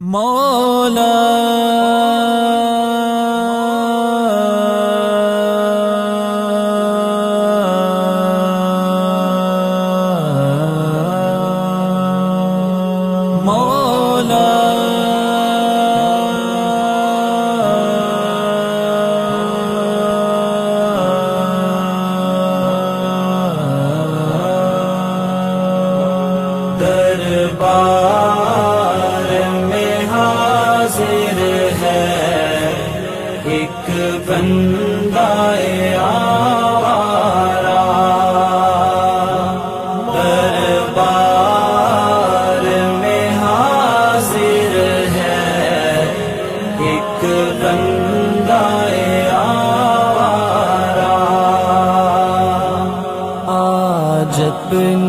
مولا ہے۔ ایک بندہ آوارا۔ دربار میں حاضر ہے۔ ایک بندہ آوارا۔ آج اپنی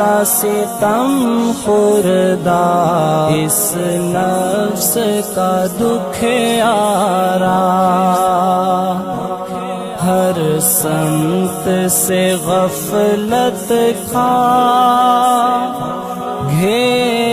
شیطان کا ستم خوردہ۔ اس نفس کا دکھ آرا۔ ہر سمت سے غفلت کھا۔ گھیر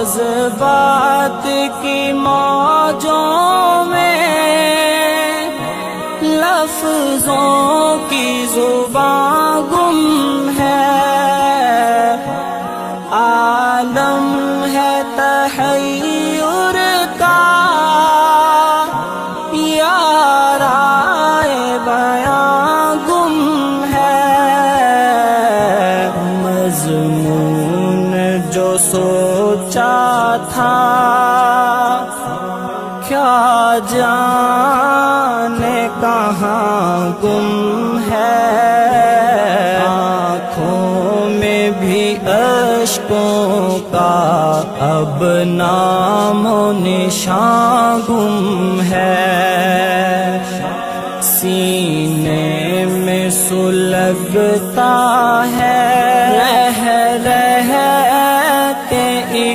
جذبات کی موجوں میں لفظوں کی زبان گم کیا جانے کہاں گم ہے؟ آنکھوں میں بھی اشکوں کا اب نام و نشان گم ہے۔ سینے میں سلگتا ہے۔ رہ رہ کے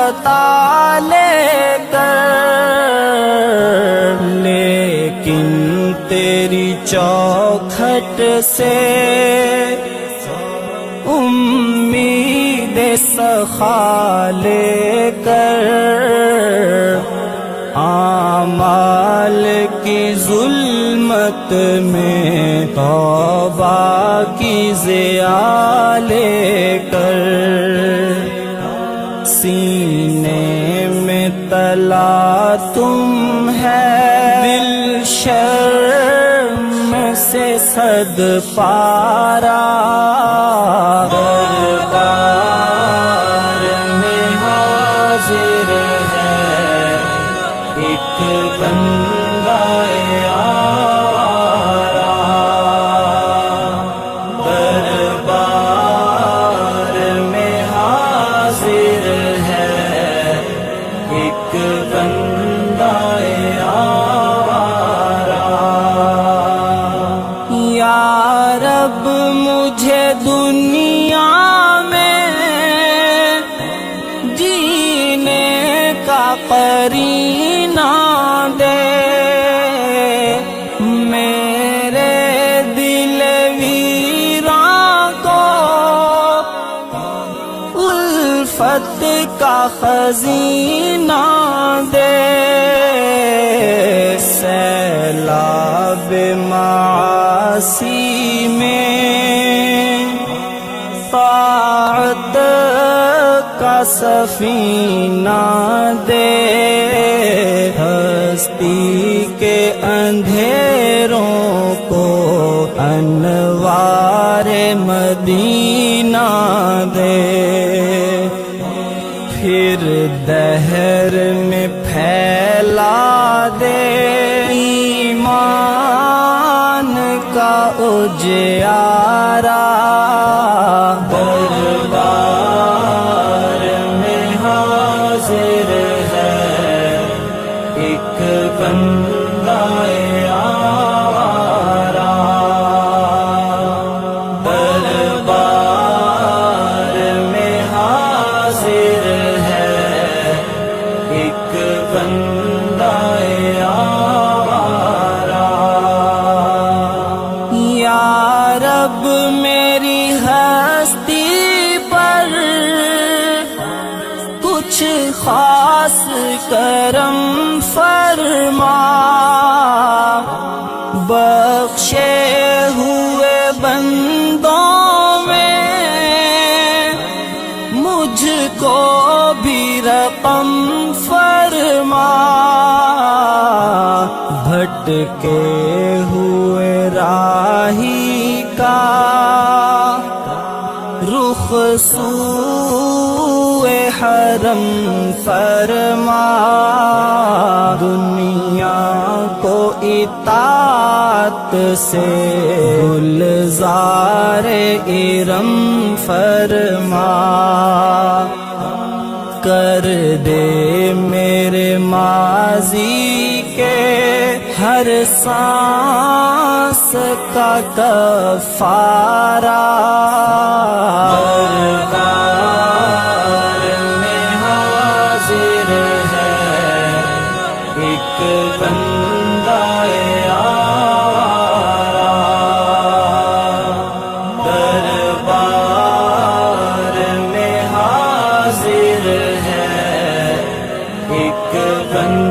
خطا لے کر لیکن تیری چوکھٹ سے امید سخا لے کر آمال کی ظلمت میں توبہ کی ضیا لے کر۔ سینے بلا تم ہے۔ دل شرم سے صد پارا۔ دربار میں حاضر ہے۔ ایک بندہ الفت کا خزینہ دے سیلاب معاصی میں طاعت کا سفینہ دے ہستی کے اندھیروں کو انوار مدینہ دے دہر میں پھیلا دے۔ ایمان کا اجیارا خاص کرم فرما، بخشے ہوئے بندوں میں مجھ کو بھی رقم فرما۔ بھٹکے ہوئے راہی رخ سوئے حرم فرما، دنیا کو اطاعت سے گلزار ارم فرما۔ کر دے میرے ماضی کے ہر سانس کا کفارہ۔ فانظر